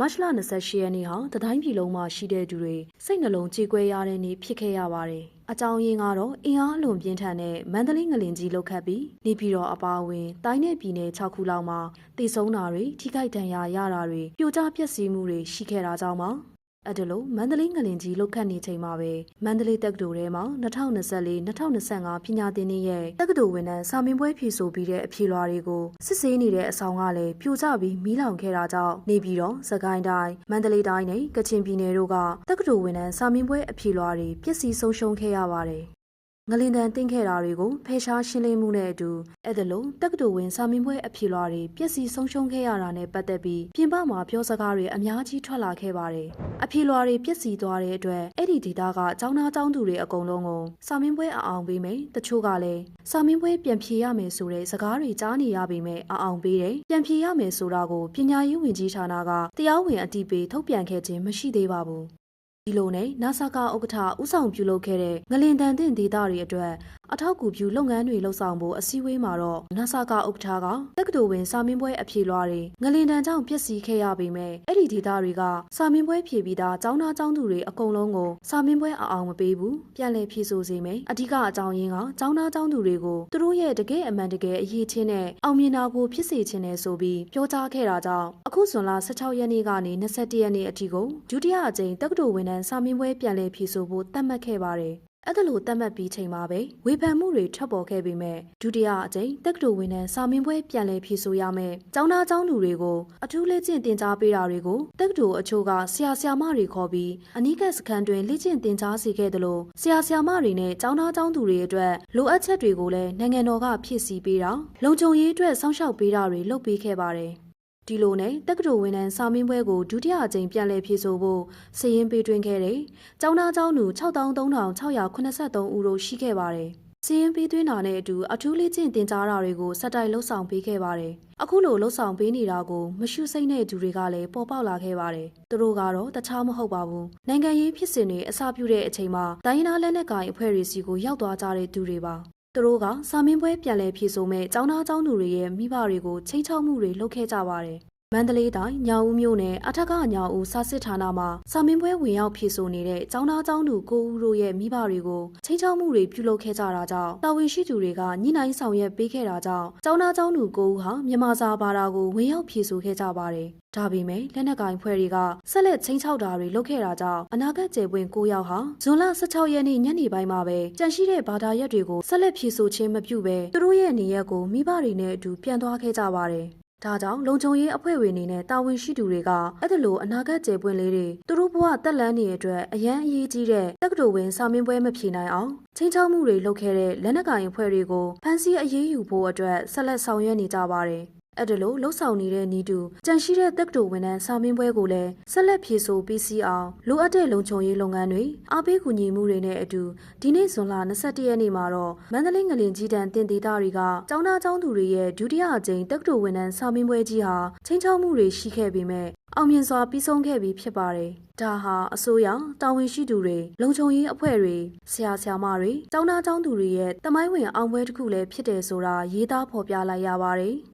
မတ်လ28ရက်နေ့ဟာတတိုင်းပြည်လုံးမှာရှိတဲ့သူတွေစိတ်နှလုံးကြေကွဲရတဲ့နေ့ဖြစ်ခဲ့ရပါတယ်။အကြောင်းရင်းကတော့အင်အားအလွန်ပြင်းထန်တဲ့မန္တလေးငလင်ကြီးလောက်ခတ်ပြီးနေပြည်တော်အပါအဝင်တိုင်းနယ်ပြည်နယ်6ခုလောက်မှာတည်ဆုံတာတွေထိခိုက်ဒဏ်ရာရတာတွေပြိုကျပျက်စီးမှုတွေရှိခဲ့တာကြောင့်ပါ။ အဲ့ဒါလို့မန္တလေးငလင်ကြီးလောက်ခတ်နေချိန်မှာပဲမန္တလေးတက္ကသိုလ်ထဲမှာ2024-2025ပညာသင်နှစ်ရဲ့တက္ကသိုလ်ဝန်ထမ်းစာမင်းပွဲဖြေဆိုပြီးတဲ့အဖြေလွှာတွေကိုစစ်ဆေးနေတဲ့အဆောင်ကလည်းပြိုကျပြီးမီးလောင်ခဲ့တာကြောင့်နေပြည်တော်စကိုင်းတိုင်းမန္တလေးတိုင်းနဲ့ကချင်ပြည်နယ်တို့ကတက္ကသိုလ်ဝန်ထမ်းစာမင်းပွဲအဖြေလွှာတွေပျက်စီးဆုံးရှုံးခဲ့ရပါတယ် ငလင်တန်တင်ခဲ့တာတွေကိုဖယ်ရှားရှင်းလင်းမှုနဲ့အတူအဲ့ဒါလို့တက္ကသိုလ်ဝင်စာမင်းပွဲအဖြေလွှာတွေပျက်စီးဆုံးရှုံးခဲ့ရတာနဲ့ပတ်သက်ပြီးပြင်ပမှာပြောစကားတွေအများကြီးထွက်လာခဲ့ပါတယ်။အဖြေလွှာတွေပျက်စီးသွားတဲ့အတွက်အဲ့ဒီဒေတာကចောင်းသားចောင်းသူတွေအကုန်လုံးကိုစာမင်းပွဲအအောင်ပေးမယ်။တချို့ကလည်းစာမင်းပွဲပြန်ဖြေရမယ်ဆိုတဲ့စကားတွေကြားနေရပေမဲ့အအောင်ပေးတယ်။ပြန်ဖြေရမယ်ဆိုတာကိုပညာရေးဝန်ကြီးဌာနကတရားဝင်အတည်ပြုထုတ်ပြန်ခဲ့ခြင်းမရှိသေးပါဘူး။ ဒီလိုနဲ့နာဆာကဥက္ကဋ္ဌဦးဆောင်ပြုလုပ်ခဲ့တဲ့ငလင်တန်တဲ့ဒေသတွေအတွက်အထောက်အကူပြုလုပ်ငန်းတွေလှုပ်ဆောင်ဖို့အစည်းအဝေးမှာတော့နာဆာကဥက္ကဋ္ဌကတက္ကသိုလ်ဝင်စာမင်းပွဲအဖြေလွှာတွေငလင်တန်ကြောင့်ပျက်စီးခဲ့ရပေမဲ့အဲ့ဒီဒေသတွေကစာမင်းပွဲဖြေပြီးသားចောင်းသားចောင်းသူတွေအကုန်လုံးကိုစာမင်းပွဲအအောင်မပေးဘူးပြန်လည်ဖြေဆိုစေမယ်အဓိကအကြောင်းရင်းကចောင်းသားចောင်းသူတွေကိုသူတို့ရဲ့တကယ်အမှန်တကယ်အရေးချင်းနဲ့အောင်မြင်တာကိုဖြစ်စေချင်တယ်ဆိုပြီးပြောကြားခဲ့တာကြောင့်အခုဇွန်လ16ရက်နေ့ကနေ21ရက်နေ့အထိကိုဒုတိယအကြိမ်တက္ကသိုလ်ဝန်ထမ်းစာမင်းပွဲပြန်လည်ဖြေဆိုဖို့သတ်မှတ်ခဲ့ပါတယ် အဲ့ဒါလိုသတ်မှတ်ပြီးချိန်မှာပဲဝေဖန်မှုတွေထွက်ပေါ်ခဲ့ပေမဲ့ဒုတိယအကြိမ်တက္ကသိုလ်ဝန်ထမ်းစာမင်းပွဲပြန်လည်ဖြေဆိုရမယ်။ကျောင်းသားကျောင်းသူတွေကိုအထူးလေ့ကျင့်သင်ကြားပေးတာတွေကိုတက္ကသိုလ်အချို့ကဆရာဆရာမတွေခေါ်ပြီးအနီးကပ်စခန်းတွင်လေ့ကျင့်သင်ကြားစေခဲ့တယ်လို့ဆရာဆရာမတွေနဲ့ကျောင်းသားကျောင်းသူတွေအတွက်လိုအပ်ချက်တွေကိုလည်းနိုင်ငံတော်ကဖြည့်ဆည်းပေးတာလုံခြုံရေးအတွက်စောင့်ရှောက်ပေးတာတွေလုပ်ပေးခဲ့ပါတယ်။ ဒီလိုနဲ့တက္ကသိုလ်ဝန်ထမ်းစာမင်းပွဲကိုဒုတိယအကြိမ်ပြန်လည်ဖြေဆိုဖို့စည်ရင်းပေးသွင်းခဲ့တယ်။ကျောင်းသားကျောင်းသူ6383ဦးတို့ရှိခဲ့ပါတယ်။စည်ရင်ပေးသွင်းတာနဲ့အတူအထူးလေ့ကျင့်သင်ကြားတာတွေကိုစက်တိုက်လှုပ်ဆောင်ပေးခဲ့ပါတယ်။အခုလိုလှုပ်ဆောင်ပေးနေတာကိုမရှုစိမ့်တဲ့သူတွေကလည်းပေါ်ပေါက်လာခဲ့ပါတယ်။သူတို့ကတော့တခြားမဟုတ်ပါဘူး။နိုင်ငံရေးဖြစ်စဉ်တွေအစပြုတဲ့အချိန်မှာတိုင်းရင်းသားလက်နက်ကိုင်အဖွဲ့တွေစီကိုရောက်သွားကြတဲ့သူတွေပါ။ သူတို့ကစာမင်းပွဲပြန်လည်ဖြေဆိုမဲ့ចောင်းသားចောင်းသူတွေရဲ့မိဘတွေကိုချိန်ချောက်မှုတွေလုပ်ခဲ့ကြပါတယ်။ မန္တလေးတိုင်းညောင်ဦးမြို့နယ်အထက်ကညောင်ဦးစာစစ်ဌာနမှာစာမင်းပွဲဝင်ရောက်ဖြေဆိုနေတဲ့ចောင်းသားចောင်းသူကိုဦးတို့ရဲ့မိဘတွေကိုချိန်ချောက်မှုတွေပြုလုပ်ခဲ့ကြတာကြောင့်တာဝန်ရှိသူတွေကညှိနှိုင်းဆောင်ရွက်ပေးခဲ့တာကြောင့်ចောင်းသားចောင်းသူကိုဦးဟာမြန်မာစာဘာသာကိုဝင်ရောက်ဖြေဆိုခဲ့ကြပါတယ်။ဒါပေမဲ့လက်နက်ကင်ဖွဲ့တွေကဆက်လက်ချင်းချောက်တာတွေလုပ်ခဲ့တာကြောင့်အနာဂတ်ကျေပွင့်9ယောက်ဟာဇွန်လ16ရက်နေ့ညနေပိုင်းမှာပဲကြန့်ရှိတဲ့ဘာသာရက်တွေကိုဆက်လက်ဖြေဆိုခြင်းမပြုဘဲသူတို့ရဲ့နေရက်ကိုမိဘတွေနဲ့အတူပြန်သွားခဲ့ကြပါတယ်။ ဒါကြောင့်လုံခြုံရေးအဖွဲ့ဝင်တွေနဲ့တာဝန်ရှိသူတွေကအဲ့ဒါလိုအနာဂတ်ကျေပွင့်လေးတွေသူတို့ဘဝတက်လန်းနေတဲ့အတွက်အရန်အရေးကြီးတဲ့တက္ကသိုလ်ဝင်စာမင်းပွဲမဖြေနိုင်အောင်ချင်းချောက်မှုတွေလုပ်ခဲ့တဲ့လက်နက်ကင်အဖွဲ့တွေကိုဖမ်းဆီးအရေးယူဖို့အတွက်ဆက်လက်ဆောင်ရွက်နေကြပါတယ်။ အဲ့ဒါလို့လှုပ်ဆောင်နေတဲ့နီးတူကြန့်ရှိတဲ့တက္ကသိုလ်ဝန်ထမ်းစာမင်းပွဲကိုလည်းဆက်လက်ဖြည့်ဆိုပြီးစီအောင်လိုအပ်တဲ့လုံခြုံရေးလုပ်ငန်းတွေအားပေးကူညီမှုတွေနဲ့အတူဒီနေ့ဇွန်လ22ရက်နေ့မှာတော့မန္တလေးငလင်ကြီးတန်းတင်ဒေသတွေကကျောင်းသားကျောင်းသူတွေရဲ့ဒုတိယအကြိမ်တက္ကသိုလ်ဝန်ထမ်းစာမင်းပွဲကြီးဟာချင်းချောက်မှုတွေရှိခဲ့ပေမဲ့အောင်မြင်စွာပြီးဆုံးခဲ့ပြီးဖြစ်ပါတယ်။ဒါဟာအစိုးရတာဝန်ရှိသူတွေလုံခြုံရေးအဖွဲ့တွေဆရာဆရာမတွေကျောင်းသားကျောင်းသူတွေရဲ့တမိုင်းဝင်အောင်ပွဲတစ်ခုလည်းဖြစ်တယ်ဆိုတာရေးသားဖော်ပြလိုက်ရပါတယ်။